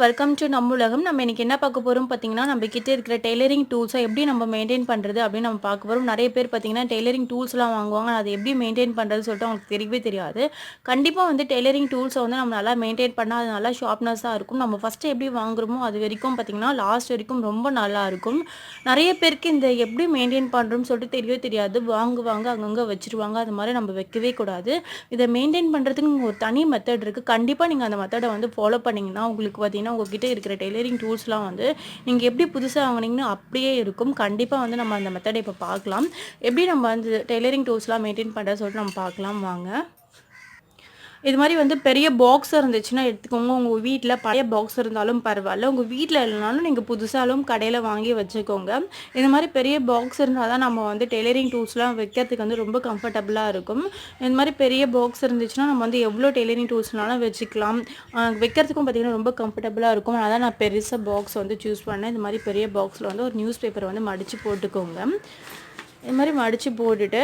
Welcome to நம்ம உலகம். நம்ம இன்னைக்கு என்ன பார்க்க போகிறோம் பார்த்தீங்கன்னா நம்ம கிட்ட இருக்கிற டெய்லரிங் டூல்ஸை எப்படி நம்ம மெயின்டைன் பண்ணுறது அப்படின்னு நம்ம பார்க்க போகிறோம் நிறைய பேர் பார்த்தீங்கன்னா டெய்லரிங் டூல்ஸ்லாம் வாங்குவாங்க. அதை எப்படி மெயின்டைன் பண்ணுறது சொல்லிட்டு அவங்களுக்கு தெரியவே தெரியாது. கண்டிப்பாக வந்து டெய்லரிங் டூல்ஸை வந்து நம்ம நல்லா மெயின்டைன் பண்ணால் அது நல்லா ஷார்ப்னஸாக இருக்கும். நம்ம ஃபஸ்ட்டு எப்படி வாங்குறோமோ அது வரைக்கும் பார்த்தீங்கன்னா லாஸ்ட் வரைக்கும் ரொம்ப நல்லா இருக்கும். நிறைய பேருக்கு இந்த எப்படி மெயின்டைன் பண்ணுறோம்னு சொல்லிட்டு தெரியவே தெரியாது. வாங்குவாங்க அங்கங்கே வச்சுருவாங்க. அது மாதிரி நம்ம வைக்கவே கூடாது. இதை மெயின்டைன் பண்ணுறதுக்கு ஒரு தனி மெத்தட் இருக்குது கண்டிப்பாக நீங்கள் அந்த மெத்தடை வந்து ஃபாலோ பண்ணிங்கன்னா உங்களுக்கு பார்த்தீங்கன்னா உங்ககிட்ட இருக்கிற டெய்லரிங் டூல்ஸ்லாம் வந்து நீங்கள் எப்படி புதுசாக வாங்கினீங்கன்னா அப்படியே இருக்கும். கண்டிப்பாக வந்து நம்ம அந்த மெத்தடை இப்போ பார்க்கலாம். எப்படி நம்ம வந்து டெய்லரிங் டூல்ஸ்லாம் மெயின்டைன் பண்ணுறது சொல்லிட்டு நம்ம பார்க்கலாம். வாங்க. இது மாதிரி வந்து பெரிய பாக்ஸ் இருந்துச்சுன்னா எடுத்துக்கோங்க. உங்கள் வீட்டில் பழைய பாக்ஸ் இருந்தாலும் பரவாயில்ல. உங்கள் வீட்டில் இல்லைனாலும் நீங்கள் புதுசாலும் கடையில் வாங்கி வச்சுக்கோங்க. இது மாதிரி பெரிய பாக்ஸ் இருந்தால் தான் நம்ம வந்து டெய்லரிங் டூல்ஸ்லாம் வைக்கிறதுக்கு வந்து ரொம்ப கம்ஃபர்டபுளாக இருக்கும். இந்த மாதிரி பெரிய பாக்ஸ் இருந்துச்சுன்னா நம்ம வந்து எவ்வளோ டெய்லரிங் டூல்ஸ்னாலும் வச்சுக்கலாம். வைக்கிறதுக்கும் பார்த்திங்கன்னா ரொம்ப கம்ஃபர்டபுளாக இருக்கும். அதான் நான் பெருசாக பாக்ஸ் வந்து சூஸ் பண்ணேன். இந்த மாதிரி பெரிய பாக்ஸில் வந்து ஒரு நியூஸ் பேப்பர் வந்து மடித்து போட்டுக்கோங்க. இது மாதிரி மடித்து போட்டுட்டு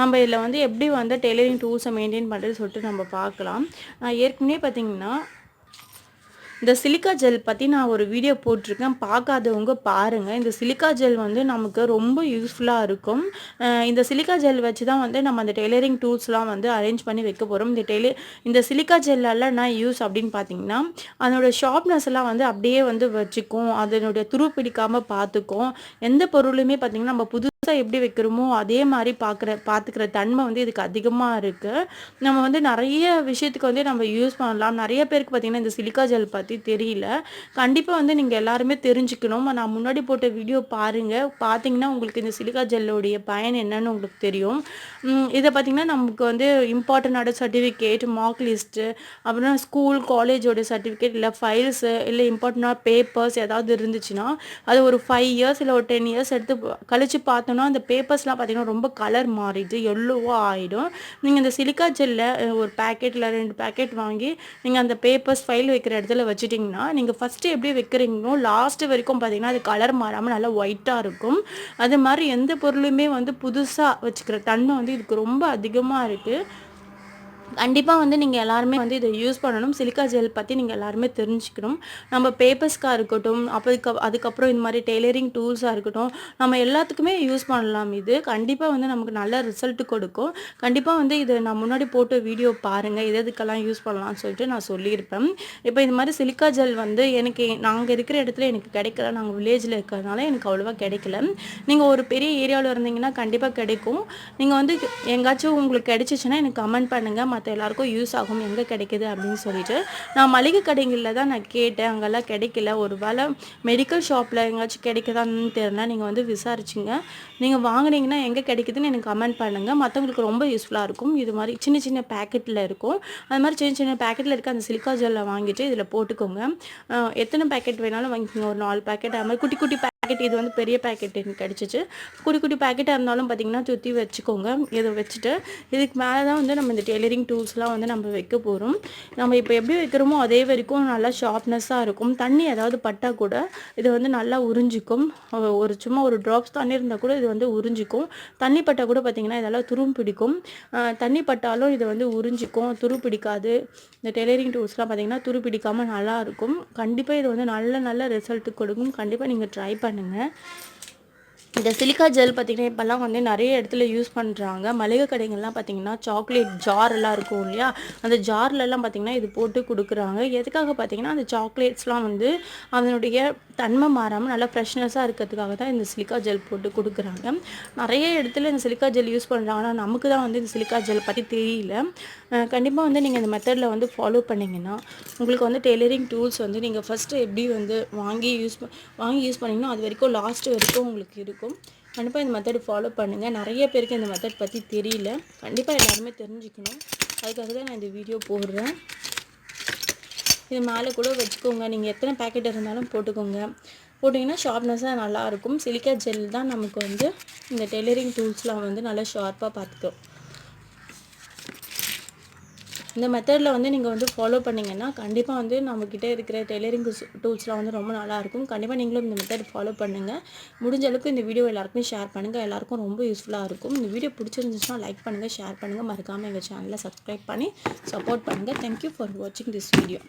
நம்ம இதில் வந்து எப்படி வந்து டெய்லரிங் டூல்ஸை மெயின்டைன் பண்ணுறது சொல்லிட்டு நம்ம பார்க்கலாம். நான் ஏற்கனவே பார்த்திங்கன்னா இந்த சிலிக்கா ஜெல் பற்றி நான் ஒரு வீடியோ போட்டிருக்கேன். பார்க்காதவங்க பாருங்கள் இந்த சிலிக்கா ஜெல் வந்து நமக்கு ரொம்ப யூஸ்ஃபுல்லாக இருக்கும். இந்த சிலிக்கா ஜெல் வச்சு தான் வந்து நம்ம அந்த டெய்லரிங் டூல்ஸ்லாம் வந்து அரேஞ்ச் பண்ணி வைக்க போகிறோம் இந்த டெய்லி இந்த சிலிக்கா ஜெல்லால் நான் யூஸ் அப்படின்னு பார்த்தீங்கன்னா அதனோட ஷார்ப்னஸ் எல்லாம் வந்து அப்படியே வந்து வச்சுக்கும். அதனுடைய துரு பிடிக்காமல் பார்த்துக்கும். எந்த பொருளுமே பார்த்திங்கன்னா நம்ம புது புதுசாக எப்படி வைக்கிறோமோ அதே மாதிரி பார்க்குற பார்த்துக்கிற தன்மை வந்து இதுக்கு அதிகமாக இருக்குது நம்ம வந்து நிறைய விஷயத்துக்கு வந்து நம்ம யூஸ் பண்ணலாம். நிறைய பேருக்கு பார்த்திங்கன்னா இந்த சிலிக்கா ஜெல் பற்றி தெரியல. கண்டிப்பாக வந்து நீங்கள் எல்லாருமே தெரிஞ்சுக்கணும். நான் முன்னாடி போட்ட வீடியோ பாருங்கள் பார்த்தீங்கன்னா உங்களுக்கு இந்த சிலிக்கா ஜெல்லுடைய பயன் என்னன்னு உங்களுக்கு தெரியும். இதை பார்த்திங்கன்னா நமக்கு வந்து இம்பார்ட்டண்டான சர்டிஃபிகேட் மார்க் லிஸ்ட்டு அப்புறம் ஸ்கூல் காலேஜோட சர்டிஃபிகேட் இல்லை ஃபைல்ஸு இல்லை இம்பார்ட்டண்டான பேப்பர்ஸ் ஏதாவது இருந்துச்சுன்னா அது ஒரு ஃபைவ் இயர்ஸ் இல்லை ஒரு டென் இயர்ஸ் எடுத்து கழித்து பார்த்தோம் பார்த்தோன்னா அந்த பேப்பர்ஸ்லாம் பார்த்திங்கன்னா ரொம்ப கலர் மாறிடுது எல்லோவாக ஆகிடும் நீங்கள் இந்த சிலிக்கா ஜெல்லில் ஒரு பேக்கெட்டில் ரெண்டு பேக்கெட் வாங்கி நீங்கள் அந்த பேப்பர்ஸ் ஃபைல் வைக்கிற இடத்துல வச்சுட்டிங்கன்னா நீங்கள் ஃபஸ்ட்டு எப்படி வைக்கிறீங்களோ லாஸ்ட்டு வரைக்கும் பார்த்திங்கன்னா அது கலர் மாறாமல் நல்லா ஒயிட்டாக இருக்கும். அது மாதிரி எந்த பொருளுமே வந்து புதுசாக வச்சுக்கிற தன்மை வந்து இதுக்கு ரொம்ப அதிகமாக இருக்குது கண்டிப்பாக வந்து நீங்கள் எல்லாருமே வந்து இதை யூஸ் பண்ணணும். சிலிக்கா ஜெல் பற்றி நீங்கள் எல்லாருமே தெரிஞ்சுக்கணும். நம்ம பேப்பர்ஸ்க்காக இருக்கட்டும் அப்போ அதுக்கப்புறம் இந்த மாதிரி டெய்லரிங் டூல்ஸாக இருக்கட்டும் நம்ம எல்லாத்துக்குமே யூஸ் பண்ணலாம். இது கண்டிப்பாக வந்து நமக்கு நல்ல ரிசல்ட் கொடுக்கும். கண்டிப்பாக வந்து இதை நான் முன்னாடி போட்ட வீடியோ பாருங்கள் இது எதுக்கெல்லாம் யூஸ் பண்ணலாம்னு சொல்லிட்டு நான் சொல்லியிருப்பேன். இப்போ இந்த மாதிரி சிலிக்கா ஜெல் வந்து எனக்கு நாங்கள் இருக்கிற இடத்துல எனக்கு கிடைக்கல. நாங்கள் வில்லேஜில் இருக்கிறதுனால எனக்கு அவ்வளோவா கிடைக்கல. நீங்கள் ஒரு பெரிய ஏரியாவில் இருந்தீங்கன்னா கண்டிப்பாக கிடைக்கும். நீங்கள் வந்து எங்காச்சும் உங்களுக்கு கிடைச்சிச்சுன்னா எனக்கு கமெண்ட் பண்ணுங்கள் மற்ற மற்ற எல்லாருக்கும் யூஸ் ஆகும் எங்கே கிடைக்கிது அப்படின்னு சொல்லிட்டு நான் மளிகை கடைகளில் தான் நான் கேட்டேன். அங்கெல்லாம் கிடைக்கல. ஒரு வேளை மெடிக்கல் ஷாப்பில் எங்கேயாச்சும் கிடைக்குதான்னு தெரியல. நீங்கள் வந்து விசாரிச்சிங்க. நீங்கள் வாங்கினீங்கன்னா எங்கே கிடைக்குதுன்னு எனக்கு கமெண்ட் பண்ணுங்கள் மற்றவங்களுக்கு ரொம்ப யூஸ்ஃபுல்லாக இருக்கும். இது மாதிரி சின்ன சின்ன பேக்கெட்டில் இருக்கும். அது மாதிரி சின்ன சின்ன பேக்கெட்டில் இருக்க அந்த சிலிக்கா ஜெல்லை வாங்கிட்டு இதில் போட்டுக்கோங்க. எத்தனை பேக்கெட் வேணாலும் வாங்கிக்கோங்க. ஒரு நாலு பேக்கெட் அது மாதிரி குட்டி குட்டி பேக்கெட் இது வந்து பெரிய பேக்கெட் எனக்கு கிடச்சிச்சு. குடி குட்டி பேக்கெட்டாக இருந்தாலும் பார்த்திங்கன்னா சுற்றி வச்சுக்கோங்க. இதை வச்சுட்டு இதுக்கு மேலே தான் வந்து நம்ம இந்த டெய்லரிங் டூல்ஸ்லாம் வந்து நம்ம வைக்க போகிறோம் நம்ம இப்போ எப்படி வைக்கிறோமோ அதே வரைக்கும் நல்லா ஷார்ப்னஸ்ஸாக இருக்கும். தண்ணி ஏதாவது பட்டால் கூட இது வந்து நல்லா உறிஞ்சிக்கும். ஒரு சும்மா ஒரு ட்ராப்ஸ் தண்ணி இருந்தால் கூட இது வந்து உறிஞ்சிக்கும். தண்ணி பட்டால் கூட பார்த்திங்கன்னா இதெல்லாம் துரும் பிடிக்கும். தண்ணி பட்டாலும் இது வந்து உறிஞ்சிக்கும். துரு பிடிக்காது. இந்த டெய்லரிங் டூல்ஸ்லாம் பார்த்திங்கன்னா துரு பிடிக்காமல் நல்லாயிருக்கும் கண்டிப்பாக இது வந்து நல்ல நல்ல ரிசல்ட்டு கொடுக்கும். கண்டிப்பாக நீங்கள் ட்ரை பண்ணி பண்ணுங்கள் இந்த சிலிக்கா ஜெல் பார்த்திங்கன்னா இப்போல்லாம் வந்து நிறைய இடத்துல யூஸ் பண்ணுறாங்க மளிகை கடைகள்லாம் பார்த்திங்கன்னா சாக்லேட் ஜார் எல்லாம் இருக்கும் இல்லையா? அந்த ஜார்லலாம் பார்த்திங்கன்னா இது போட்டு கொடுக்குறாங்க. எதுக்காக பார்த்திங்கன்னா அந்த சாக்லேட்ஸ்லாம் வந்து அதனுடைய தன்மை மாறாமல் நல்லா ஃப்ரெஷ்னஸாக இருக்கிறதுக்காக தான் இந்த சிலிக்கா ஜெல் போட்டு கொடுக்குறாங்க. நிறைய இடத்துல இந்த சிலிக்கா ஜெல் யூஸ் பண்ணுறாங்க ஆனால் நமக்கு தான் வந்து இந்த சிலிக்கா ஜெல் பற்றி தெரியல. கண்டிப்பாக வந்து நீங்கள் இந்த மெத்தடில் வந்து ஃபாலோ பண்ணிங்கன்னா உங்களுக்கு வந்து டெய்லரிங் டூல்ஸ் வந்து நீங்கள் ஃபஸ்ட்டு எப்படி வந்து வாங்கி யூஸ் வாங்கி யூஸ் பண்ணிங்கன்னா அது வரைக்கும் லாஸ்ட் வரைக்கும் உங்களுக்கு இருக்கும். இருக்கும். கண்டிப்பாக இந்த மெத்தட் ஃபாலோ பண்ணுங்கள் நிறைய பேருக்கு இந்த மெத்தட் பற்றி தெரியல. கண்டிப்பாக எல்லாருமே தெரிஞ்சுக்கணும். அதுக்காக தான் நான் இந்த வீடியோ போடுறேன். இது மேலே கூட வச்சுக்கோங்க. நீங்கள் எத்தனை பேக்கெட் இருந்தாலும் போட்டுக்கோங்க. போட்டிங்கன்னா ஷார்ப்னஸாக நல்லாயிருக்கும் சிலிக்கா ஜெல் தான் நமக்கு வந்து இந்த டெய்லரிங் டூல்ஸ்லாம் வந்து நல்லா ஷார்ப்பாக பார்த்துக்கும். இந்த மெத்தடில் வந்து நீங்கள் வந்து ஃபாலோ பண்ணிங்கன்னா கண்டிப்பாக வந்து நம்மக்கிட்ட இருக்கிற டெய்லரிங் டூல்ஸ்லாம் வந்து ரொம்ப நல்லாயிருக்கும் கண்டிப்பாக நீங்களும் இந்த மெத்தட் ஃபாலோ பண்ணுங்கள் முடிஞ்ச அளவுக்கு இந்த வீடியோ எல்லாருக்குமே ஷேர் பண்ணுங்கள் எல்லாருக்கும் ரொம்ப யூஸ்ஃபுல்லாக இருக்கும். இந்த வீடியோ பிடிச்சிருந்துச்சுன்னா லைக் பண்ணுங்கள் ஷேர் பண்ணுங்கள் மறக்காமல் எங்கள் சேனலை சப்ஸ்கிரைப் பண்ணி சப்போர்ட் பண்ணுங்கள் தேங்க்யூ ஃபார் வாட்சிங் திஸ் வீடியோ